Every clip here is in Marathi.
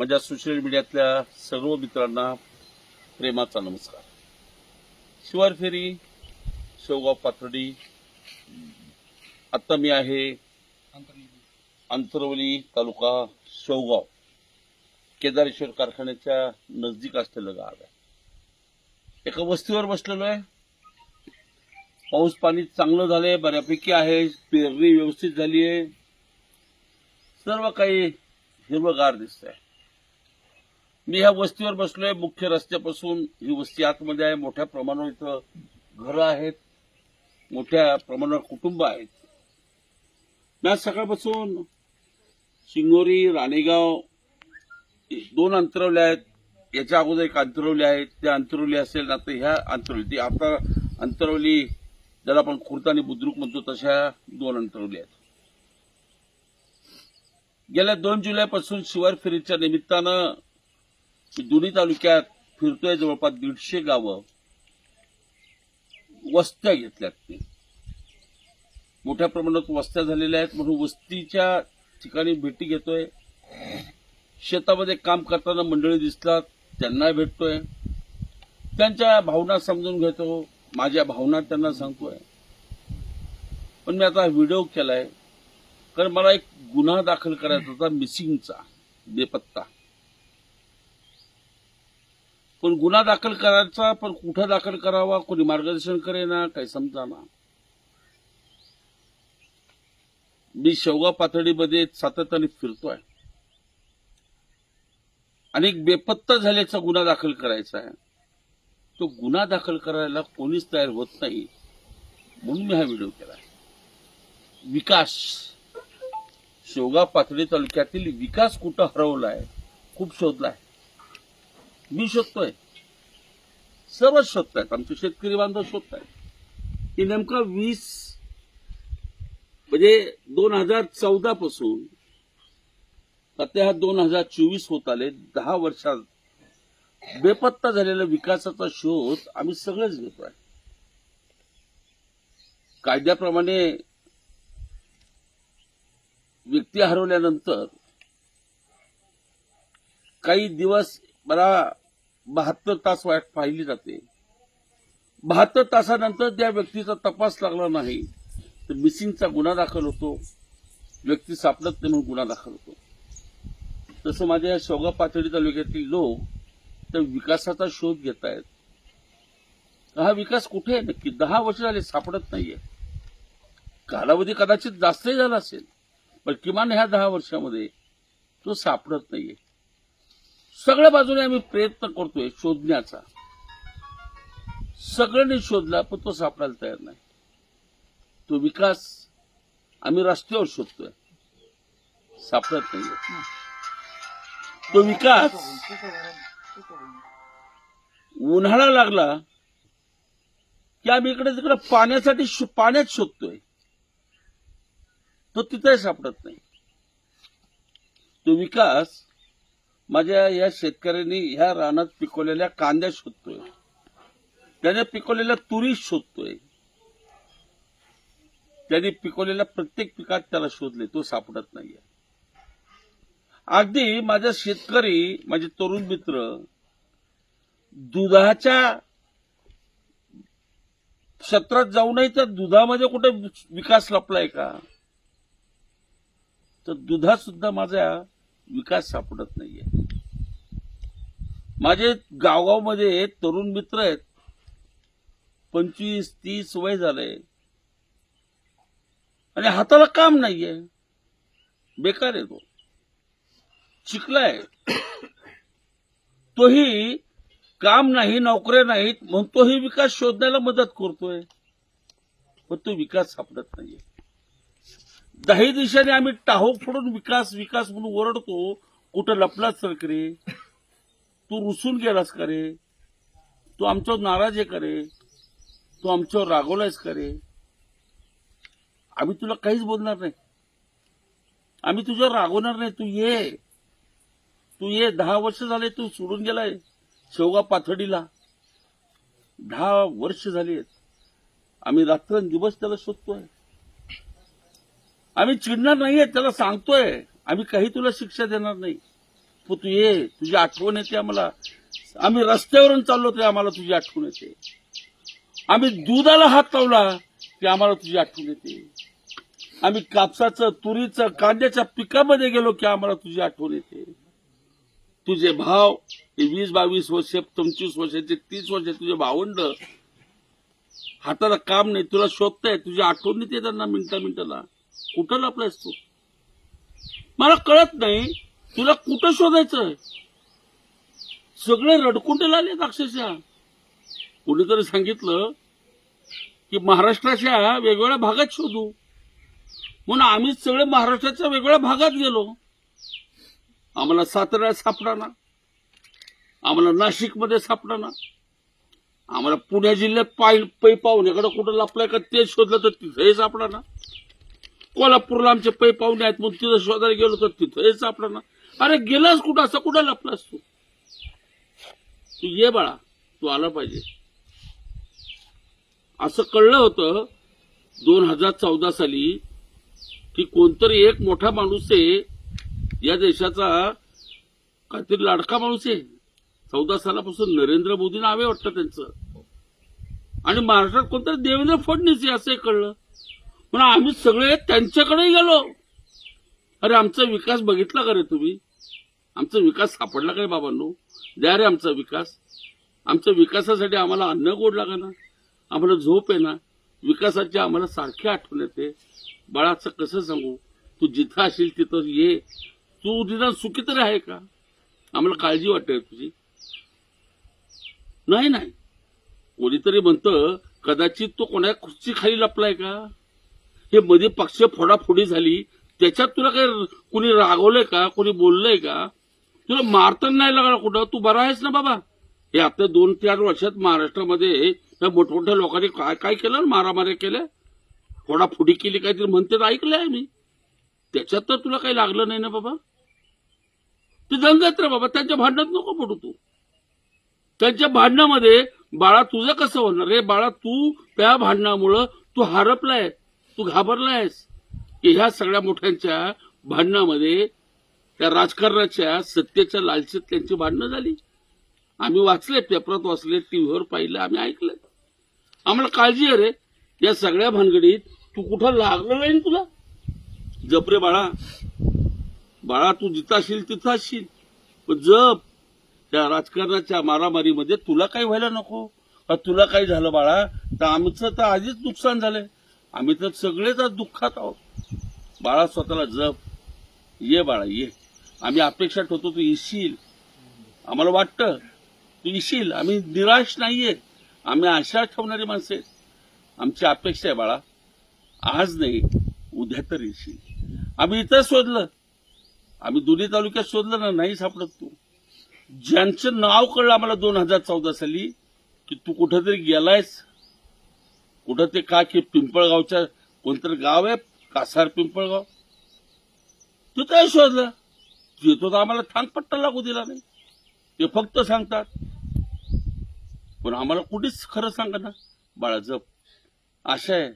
म्हणजे माझ्या सोशल मीडियातल्या सर्व मित्रांना प्रेमाचा नमस्कार. शिवार फेरी शेवगाव पाथर्डी. आता मी आहे अंतरवली तालुका शेवगाव केदारेश्वर कारखान्याच्या नजदीक असलेलं गाव आहे. एका वस्तीवर बसलेलो आहे. पाऊस पाणी चांगलं झालंय बऱ्यापैकी आहे पेरणी व्यवस्थित झाली आहे सर्व काही हिरवगार दिसतंय. मी ह्या वस्तीवर बसलोय मुख्य रस्त्यापासून. ही वस्ती आतमध्ये आहे मोठ्या प्रमाणावर इथं घरं आहेत मोठ्या प्रमाणावर कुटुंब आहेत. मी आज सकाळपासून शिंगोरी राणेगाव दोन अंतरवले आहेत. याच्या अगोदर एक अंतरवली आहे. त्या अंतरवली असेल ना तर ह्या अंतरवली. ती आता अंतरवली ज्याला आपण खुर्द आणि बुद्रुक म्हणतो तशा दोन अंतरवली आहेत. गेल्या दोन जुलैपासून शिवार फेरीच्या निमित्तानं दोन्ही तालुक्यात फिरतोय जवळपास दीडशे गावं. वस्त्या घेतल्यात मी मोठ्या प्रमाणात वस्त्या झालेल्या आहेत. म्हणून वस्तीच्या ठिकाणी भेटी घेतोय. शेतामध्ये काम करताना मंडळी दिसतात. त्यांना भेटतोय. त्यांच्या भावना समजून घेतो. माझ्या भावना त्यांना सांगतोय. पण मी आता व्हिडिओ केलाय. कारण मला एक गुन्हा दाखल करायचा होता मिसिंगचा बेपत्ता. पण गुन्हा दाखल करायचा पण कुठं दाखल करावा कोणी मार्गदर्शन करेना काही समजा ना मी शेवगा पातळीमध्ये सातत्याने फिरतोय. आणि एक बेपत्ता झाल्याचा गुन्हा दाखल करायचा आहे. तो गुन्हा दाखल करायला कोणीच तयार होत नाही म्हणून मी हा व्हिडिओ केला विकास. शेवगा पातळी तालुक्यातील विकास कुठं हरवलाय खूप शोधलाय. मी शोधतोय. सर्वच शोधतायत. आमचे शेतकरी बांधव शोधतायत. की नेमका वीस म्हणजे दोन हजार चौदा पासून आता हा दोन हजार चोवीस होत आले दहा वर्षात बेपत्ता झालेला विकासाचा शोध आम्ही सगळेच घेतोय. कायद्याप्रमाणे व्यक्ती हरवल्यानंतर काही दिवस मला बहात्तर तास वाट पाहिली जाते. बहात्तर तासानंतर त्या व्यक्तीचा तपास लागला नाही तर मिसिंगचा गुन्हा दाखल होतो. व्यक्ती सापडत नाही म्हणून गुन्हा दाखल होतो. तसं माझ्या शेवगा पातळी तालुक्यातील लोक त्या विकासाचा शोध घेत आहेत. हा विकास कुठे आहे नक्की? दहा वर्ष झाले सापडत नाहीये. कालावधी कदाचित जास्तही झाला असेल पण किमान ह्या दहा वर्षामध्ये तो सापडत नाहीये. सगळ्या बाजूने आम्ही प्रयत्न करतोय शोधण्याचा. सगळ्यांनी शोधला पण तो सापडायला तयार नाही. तो विकास आम्ही रस्त्यावर शोधतोय. सापडत नाही. तो विकास उन्हाळा लागला की आम्ही इकडे तिकडे पाण्यासाठी पाण्यात शोधतोय. तो तिथे सापडत नाही. तो विकास माझ्या या शेतकऱ्यांनी ह्या रानात पिकवलेल्या कांद्या शोधतोय. त्याने पिकवलेल्या तुरी शोधतोय. त्याने पिकवलेल्या प्रत्येक पिकात त्याला शोधले तो सापडत नाहीये. अगदी माझा शेतकरी माझे तरुण मित्र दुधाच्या क्षेत्रात जाऊनही त्या दुधामध्ये कुठे विकास लपलाय का? तर दुधात सुद्धा माझा विकास सापडत नाहीये. माझे गावगावमध्ये तरुण मित्र आहेत. पंचवीस तीस वय झाले. आणि हाताला काम नाहीये. बेकार आहे तो. शिकलाय तोही काम नाही नोकऱ्या नाहीत म्हणून तोही विकास शोधण्याला मदत करतोय. पण तो विकास सापडत नाहीये. दही दिशेने आम्ही टाहो फोडून विकास विकास म्हणून ओरडतो. कुठं लपलाच तर तू रुसून गेलास का रे? तू आमच्यावर नाराज आहे का रे? तू आमच्यावर रागवलायस का रे? आम्ही तुला काहीच बोलणार नाही. आम्ही तुझ्यावर रागवणार नाही. तू ये. तू ये. दहा वर्ष झाले तू सोडून गेलाय शेवगा पाथडीला दहा वर्ष झाली आहेत. आम्ही रात्रंदिवस त्याला शोधतोय. आम्ही चिडणार नाहीये त्याला सांगतोय. आम्ही काही तुला शिक्षा देणार नाही. बापू तू ये तुझी आठवण येते आम्हाला. आम्ही रस्त्यावरून चाललो तरी आम्हाला तुझी आठवण येते. आम्ही दुधाला हात लावला की आम्हाला तुझी आठवण येते. आम्ही कापसाचं तुरीचं कांद्याच्या पिकामध्ये गेलो की आम्हाला तुझी आठवण येते. तुझे भाव हे वीस बावीस वर्ष पंचवीस वर्षाचे तीस वर्ष तुझे भावंड. हाताला काम नाही तुला शोधताय तुझी आठवण येते त्यांना मिनटा मिनटाला कुठं लपलायस तू? मला कळत नाही. तुला कुठं शोधायचं सगळे रडकुंडे लागलेत अक्षरशः. कुणीतरी सांगितलं की महाराष्ट्राच्या वेगवेगळ्या भागात शोधू. म्हणून आम्ही सगळे महाराष्ट्राच्या वेगवेगळ्या भागात गेलो. आम्हाला साताऱ्यात सापडाना. आम्हाला नाशिकमध्ये सापडाना. आम्हाला पुणे जिल्ह्यात पाय पै पाहुण्याकडे कुठं लपलाय का ते शोधलं तर तिथंही सापडाना. कोल्हापूरला आमचे पै पाहुणे आहेत मग तिथं शोधायला गेलो तर तिथंही सापडाना. अरे गेलास कुठं? असं कुठं लपलास तू? तू ये बाळा तू आला पाहिजे. असं कळलं होतं दोन हजार चौदा साली की कोणतरी एक मोठा माणूस आहे या देशाचा काहीतरी लाडका माणूस आहे. चौदा सालापासून नरेंद्र मोदी नावे वाटतं त्यांचं. आणि महाराष्ट्रात कोणतरी देवेंद्र फडणवीस आहे असंही कळलं. पण आम्ही सगळे त्यांच्याकडे गेलो. अरे आमचा विकास बघितला का रे तुम्ही? आमचा विकास सापडला काय बाबांनो? द्या रे आमचा विकास. आमच्या विकासासाठी आम्हाला अन्न गोड लागा ना आम्हाला झोप आहे ना विकासाची आम्हाला सारखी आठवण येते. बाळाचं कसं सांगू? तू जिथं असेल तिथं ये. तू निदान सुखी तरी आहे का? आम्हाला काळजी वाटते तुझी? नाही नाही. कोणीतरी म्हणतं कदाचित तो कोणा खुर्ची खाली लपलाय का? हे मध्ये पक्ष फोडाफोडी झाली. त्याच्यात तुला काही कुणी रागवलंय का? कोणी बोललंय का? तुला मारताना नाही लागला कुठं? तू बरा आहेस ना बाबा? हे आता दोन चार वर्षात महाराष्ट्रामध्ये त्या मोठमोठ्या लोकांनी काय काय केलं? ना मारामाऱ्या केल्या फोडाफोडी केली काहीतरी म्हणते तर ऐकलंय मी त्याच्यात तर तुला काही लागलं नाही ना बाबा? ते दंगत रे बाबा. त्यांच्या भांडणात नको पडू तू. त्यांच्या भांडणामध्ये बाळा तुझं कसं होणार? रे बाळा तू त्या भांडणामुळं तू हरपलाय तू घाबरलायस. की ह्या सगळ्या मोठ्यांच्या भांडणामध्ये त्या राजकारणाच्या सत्तेच्या लालचीत त्यांची भांडणं झाली. आम्ही वाचले पेपरात वाचले टीव्हीवर पाहिलं आम्ही ऐकलं. आम्हाला काळजी आहे रे. या सगळ्या भानगडीत तू कुठं लागलं नाही तुला? जप रे बाळा. बाळा तू जिथं असशील तिथं असशील. पण जप. त्या राजकारणाच्या मारामारीमध्ये तुला काही व्हायला नको. तुला काही झालं बाळा तर आमचं तर आधीच नुकसान झालंय. आम्ही तर सगळेच आज दुःखात आहोत. बाळा स्वतःला जप. ये बाळा ये. आम्ही अपेक्षा ठेवतो तू येशील. आम्हाला वाटतं तू येशील. आम्ही निराश नाहीये. आम्ही आशा ठेवणारी माणसं आहेत. आमची अपेक्षा आहे बाळा आज नाही उद्या तर येशील. आम्ही इथं शोधलं. आम्ही दोन्ही तालुक्यात शोधलं ना नाही सापडत तू. ज्यांचं नाव कळलं आम्हाला दोन हजार चौदा साली की तू कुठंतरी गेलायस. कुठं ते का की पिंपळगावच्या कोणतरी गाव आहे कासार पिंपळगाव? तू काय शोधलं. तिथं तर आम्हाला थांगपट्टा लागू दिला नाही. ते फक्त सांगतात. पण आम्हाला कुठेच खरं सांगा ना. बाळा जप. आशा आहे.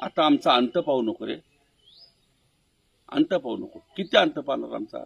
आता आमचा अंत पाहू नको रे. अंत पाहू नको. किती अंत पाहणार आमचा?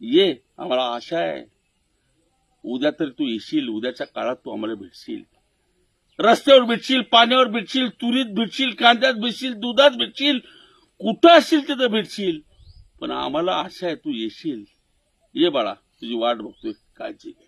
ये आम्हाला आशा आहे. उद्या तरी तू येशील. उद्याच्या काळात तू आम्हाला भेटशील. रस्त्यावर भेटशील पाण्यावर भेटशील तुरीत भेटशील कांद्यात भेटशील दुधात भेटशील कुठं असशील तिथं भेटशील? पण आम्हाला आशा आहे तू येशील. ये बाळा तुझी वाट बघतोय. काळजी घे.